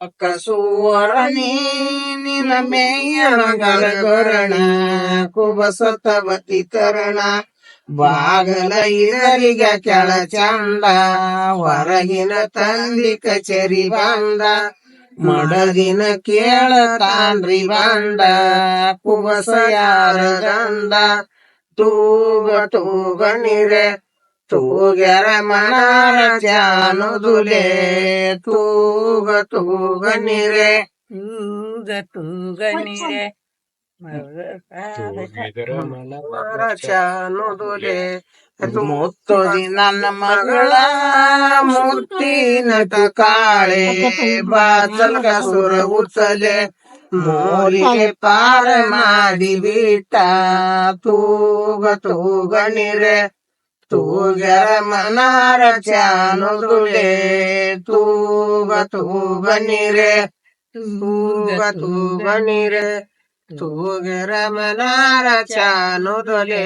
ಕಸುವರಣಿ ನಿನ ಮೇಯಣ ಗರಗರಣ, ಕುಬಸತವತಿ ತರಣ ಬಾಗಲ ಇದರಿಗ ಕೆಳ ಚಂದ ಹೊರಗಿನ ತಂದಿ ಕಚೇರಿ ಬಂದ ಮಡಗಿನ ಕೇಳ ತಾನ್ರಿ ಬಂದ ಕುಬಸ ಯಾರ ಗಂದ ತೂಗ ತೂಗ ನಿರೆ ತೂಗ್ಯರ ಮನಾರ ಜಾನುದುಲೆ ತೂಗ ತೂಗ ನಿರೆ ತೂಗ ತೂಗ ನೀರೆ ಮರ ಚಾನುದುಲೆ ಮುತ್ತೋದಿ ನನ್ನ ಮಗಳ ಮುತ್ತಿನ ಕಾಳೆ ಬಾಚಲ್ ಕಸುರ ಉತ್ತಲೆ ಮೋಲಿಗೆ ಪಾರ ಮಾಡಿ ಬಿಟ್ಟ ತೂಗ ತೂಗ ನಿರೆ ತೂಗರ ಮನಾರ ಚಾನುದುಲೆ ತೂಗ ತೂಗ ನಿರೆ ತೂಗ ತೂಗ ನಿರೆ ತೂಗರ ಮನಾರ ಚಾನುದೊಲೆ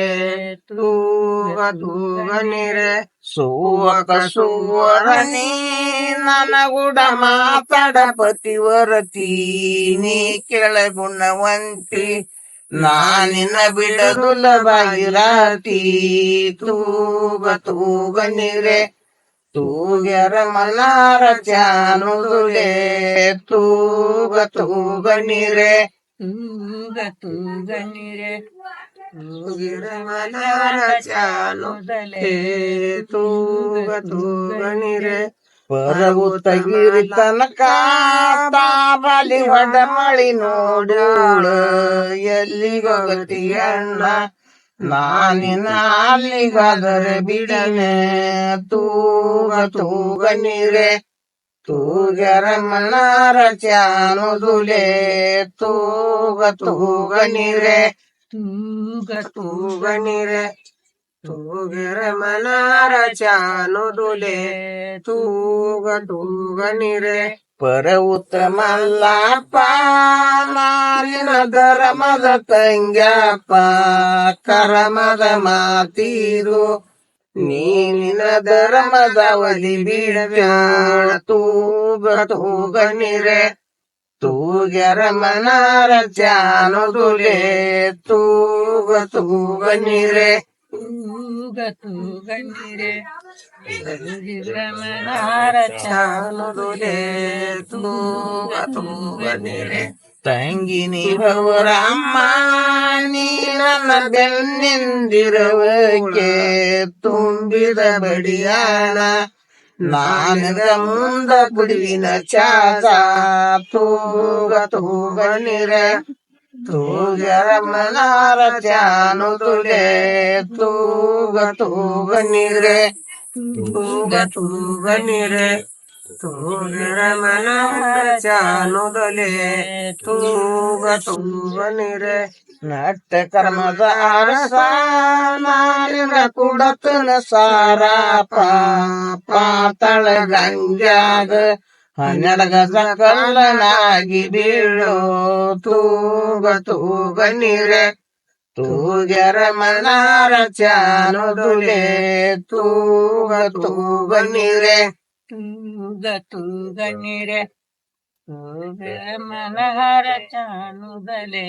ತೂಗ ತೂಗ ನಿರೆ ಸೂವಕ ಸುವರಣಿ ನನಗುಡ ಮಾತಾಡ ಪತಿವರತಿ ನೀ ಕೆಳಗುಣವಂತಿ ನಾನಿನ ಬಿಡದುಲ ಬಾಗಿರಾತಿ ತೂಗ ತೂಗ ನಿರೆ ತೂಗ್ಯರ ಮನಾರ ಚಾನುದುಲೆ ತೂಗ ತೂಗ ನಿರೆ ತೂಗ ತೂಗ ನೀರೆ ತೂಗಿರ ಮನಾರ ಚಾನುದಲೆ ತೂಗ ತೂಗ ನಿರೆ ಪರವು ತಗಿರಿ ತನಕ ತಾಬಲಿ ಹೊಡ ಮಳಿ ನೋಡೋಳ. ಎಲ್ಲಿಗೋಗತಿ ಅಣ್ಣ ನಾನಿನ ಅಲ್ಲಿಗಾದರೆ ಬಿಡನೆ. ತೂಗ ತೂಗ ನೀರೆ. ತೂಗರ ಮನಾರ ಚಾನುದುಲೆ ತೂಗ ತೂಗ ನೀರೆ. ತೂಗ ತೂಗ ನೀರೆ. ತೂಗರ ಮನಾರ ಚಾನುದುಲೆ, ತೂಗ ತೂಗ ನಿರೆ. ಪರ ಉತ್ತಮಲ್ಲಪ್ಪ ಮಾರಿನ ಧರ್ಮದ ತಂಗ್ಯಪ್ಪ, ಕರಮದ ಮಾತೀರು. ನೀನಿನ ಧರ್ಮದ ಒಲಿ ಬಿಡಬ್ಯಾಳ ತೂಗ ತೂಗ ನಿರೆ. ತೂಗರ ಮನಾರ ಚಾನುದುಲೆ, ತೂಗ ತೂಗ ನಿರೆ. ತೂಗ ತೂಗ ರಮಣಾರ ಚಾನುದುಲೆ ತೂಗ ತೂಗ ತಂಗಿನಿ ಭವರಮ್ಮ ನೀ ನನ್ನ ಬೆನ್ನಿಂದಿರುವಕ್ಕೆ ತುಂಬಿದ ಬಡಿಯಾಣ ನಾನಗ ಮುಂದ ಬಿಡುವಿನ ಚಾದ ತೂಗ ತೂಗ तू गरमनारच्यानु तुले तूग तूग निरे तूग तूग निरे तू गरमनारच्यानु तुले तूग तूग निरे नाट्य कर्मद आरसा नारिन कुडतन सारा पाताळ गंजाद ಗಂಜಾಗ ಸಕಲನಾಗಿ ಬೀಳೋ, ತೂಗ ತೂಗ ನೀರೆ. ತೂಗರ ಮನಾರ ಚಾನುದುಲೆ ತೂಗ ತೂಗ ನೀರೆ. ತೂಗ ತೂಗ ನೀರೆ ತೂಗ ಮನಹರ ಚಾನುದಲೆ